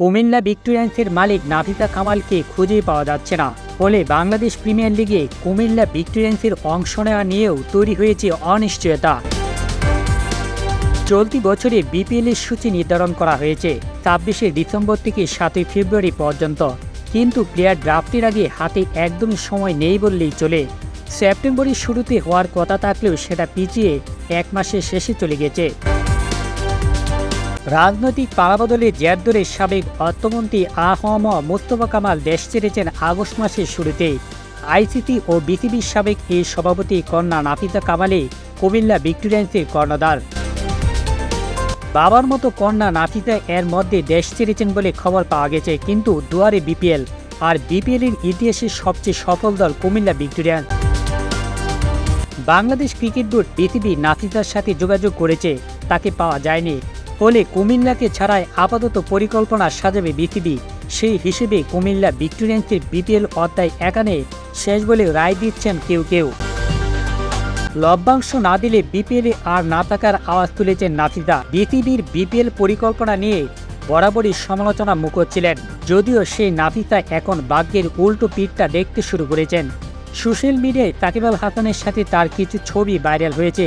কুমিল্লা ভিক্টোরিয়ান্সের মালিক নাফিসা কামালকে খুঁজে পাওয়া যাচ্ছে না। ফলে বাংলাদেশ প্রিমিয়ার লিগে কুমিল্লা ভিক্টোরিয়ান্সের অংশ নেওয়া নিয়েও তৈরি হয়েছে অনিশ্চয়তা। চলতি বছরে বিপিএলের সূচি নির্ধারণ করা হয়েছে, ছাব্বিশে ডিসেম্বর থেকে সাতই ফেব্রুয়ারি পর্যন্ত। কিন্তু প্লেয়ার ড্রাফটের আগে হাতে একদমই সময় নেই বললেই চলে। সেপ্টেম্বরের শুরুতে হওয়ার কথা থাকলেও সেটা পিছিয়ে এক মাসের শেষে চলে গেছে। রাজনৈতিক পালাবদলের জের ধরে সাবেক অর্থমন্ত্রী আহম মোস্তফা কামাল দেশ ছেড়েছেন আগস্ট মাসের শুরুতে। আইসিসি ও বিসিবির সাবেক এই সভাপতি কন্যা নাফিসা কামালে কুমিল্লা ভিক্টোরিয়ান্সের কর্ণধার। বাবার মতো কন্যা নাফিসা এর মধ্যে দেশ ছেড়েছেন বলে খবর পাওয়া গেছে, কিন্তু দুয়ারে বিপিএল আর বিপিএলের ইতিহাসের সবচেয়ে সফল দল Comilla Victorian Bangladesh cricket board BCB নাফিসার সাথে যোগাযোগ করেছে, তাকে পাওয়া যায়নি। ফলে কুমিল্লাকে ছাড়াই আপাতত পরিকল্পনা সাজাবে বিসিবি। সেই হিসেবে কুমিল্লা ভিক্টোরিয়ান্সের বিপিএল অধ্যায় এখানে শেষ বলে রায় দিচ্ছেন কেউ কেউ। লভ্যাংশ না দিলে বিপিএলে আর না থাকার আওয়াজ তুলেছেন নাফিসা বিসিবির বিপিএল পরিকল্পনা নিয়ে বরাবরই সমালোচনা মুখ ছিলেন যদিও সেই নাফিসা এখন ভাগ্যের উল্টো পিঠটা দেখতে শুরু করেছেন। সোশ্যাল মিডিয়ায় তাকিব আল হাসানের সাথে তার কিছু ছবি ভাইরাল হয়েছে।